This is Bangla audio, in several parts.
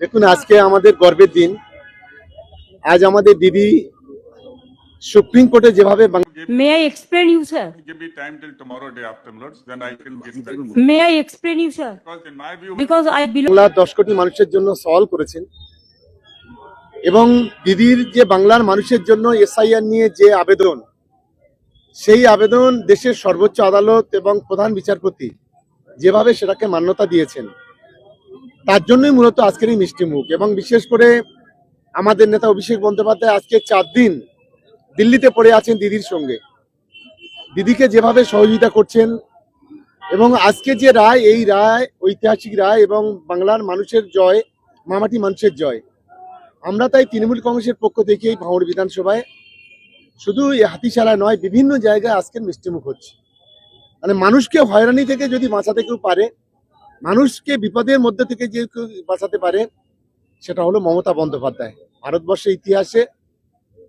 দেখুন আজকে আমাদের গর্বের দিন আজ আমাদের দিদি সুপ্রিম কোর্টে যেভাবে বাং- May I explain you, sir? Give me time till tomorrow day afterwards, then I can give that. May I explain you, sir? Because in my view, Because I belong. বাংলার দশ কোটি মানুষের জন্য সওয়াল করেছেন এবং দিদির যে বাংলার মানুষের জন্য এসআইআর নিয়ে যে আবেদন সেই আবেদন দেশের সর্বোচ্চ আদালত এবং প্রধান বিচারপতি যেভাবে সেটাকে মান্যতা দিয়েছেন তার জন্যই মূলত আজকের এই মিষ্টি মুখ। এবং বিশেষ করে আমাদের নেতা অভিষেক বন্দ্যোপাধ্যায় আজকে চার দিন দিল্লিতে পড়ে আছেন দিদির সঙ্গে। দিদিকে যেভাবে সহযোগিতা করছেন এবং আজকে যে রায়, এই রায়, ঐতিহাসিক রায় এবং বাংলার মানুষের জয়, মামাটি মানুষের জয়, আমরা তাই তৃণমূল কংগ্রেসের পক্ষ থেকে এই ভাঙড় বিধানসভায় শুধু এই হাতিশালা নয়, বিভিন্ন জায়গায় আজকের মিষ্টিমুখ হচ্ছে। মানে মানুষকে হয়রানি থেকে যদি বাঁচাতে কেউ পারে মানুষকে বিপদের মধ্যে থেকে যে বাঁচাতে পারে, সেটা হলো মমতা বন্দ্যোপাধ্যায়। ভারতবর্ষের ইতিহাসে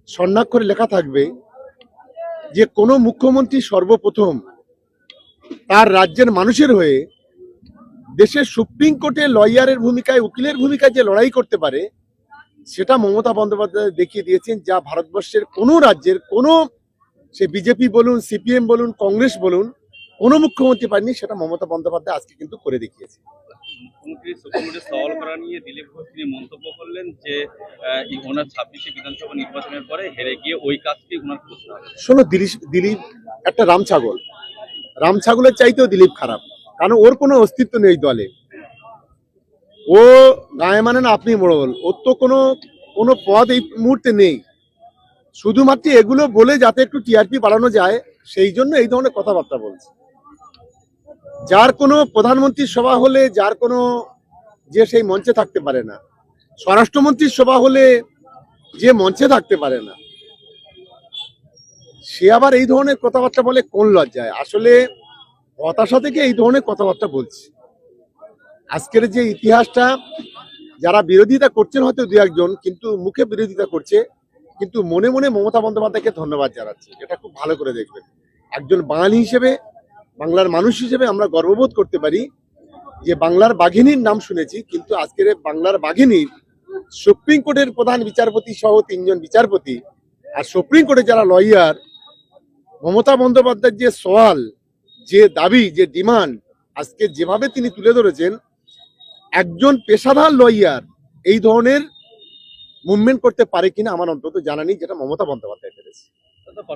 স্বর্ণাক্ষরে লেখা থাকবে যে, কোনো মুখ্যমন্ত্রী সর্বপ্রথম তার রাজ্যের মানুষের হয়ে দেশের সুপ্রিম কোর্টে লয়ারের ভূমিকায়, উকিলের ভূমিকায় যে লড়াই করতে পারে, সেটা মমতা বন্দ্যোপাধ্যায় দেখিয়ে দিয়েছেন যা ভারতবর্ষের কোনো রাজ্যের কোনো, সে বিজেপি বলুন, সিপিএম বলুন, কংগ্রেস বলুন কোনো মুখ্যমন্ত্রী পারেনি সেটা মমতা বন্দ্যোপাধ্যায় আজকে কিন্তু করে দেখিয়েছে। মুখ্যমন্ত্রী সুপ্রিম কোর্টে সওয়াল করা নিয়ে দিলীপ ঘোষ তিনি মন্তব্য করলেন যে ওনার ছাব্বিশে বিধানসভা নির্বাচনের পরে হেরে গিয়ে ওই কাজটি ওনার শোনো দিলীপ দিলীপ একটা রাম ছাগল। রাম ছাগলের চাইতেও দিলীপ খারাপ কারণ ওর কোনো অস্তিত্ব নেই দলে। ও গায়ে মানে না আপনি মোড়ল ওর তো কোনো কোনো পদ এই মুহূর্তে নেই। শুধুমাত্র এগুলো বলে যাতে একটু টিআরপি বাড়ানো যায় সেই জন্য এই ধরনের কথাবার্তা বলছে। যার কোনো প্রধানমন্ত্রীর সভা হলে যার কোনো যে সেই মঞ্চে থাকতে পারে না। স্বরাষ্ট্রমন্ত্রীর সভা হলে যে মঞ্চে থাকতে পারে না। সে আবার এই ধরনের কথাবার্তা বলে কোন লজ্জায়? আসলে হতাশা থেকে এই ধরনের কথাবার্তা বলছে। আজকের যে ইতিহাসটা, যারা বিরোধিতা করছেন হয়তো দু একজন, কিন্তু মুখে বিরোধিতা করছে, কিন্তু মনে মনে মমতা বন্দ্যোপাধ্যায়কে ধন্যবাদ জানাচ্ছে। এটা খুব ভালো করে দেখবেন। একজন বাঙালি হিসেবে বাংলার মানুষ হিসেবে আমরা গর্ববোধ করতে পারি যে বাংলার বাঘিনীর নাম শুনেছি, কিন্তু আজকের বাংলার বাঘিনীর সুপ্রিম কোর্টের প্রধান বিচারপতি সহ তিনজন বিচারপতি আর সুপ্রিম কোর্টে যারা লয়ার, মমতা বন্দ্যোপাধ্যায়ের যে সওয়াল, যে দাবি, যে ডিমান্ড, আজকে যেভাবে তিনি তুলে ধরেছেন, একজন পেশাদার লয়ার এই ধরনের মুভমেন্ট করতে পারে কিনা আমার অন্তত জানা নেই, যেটা মমতা বন্দ্যোপাধ্যায় করেছে।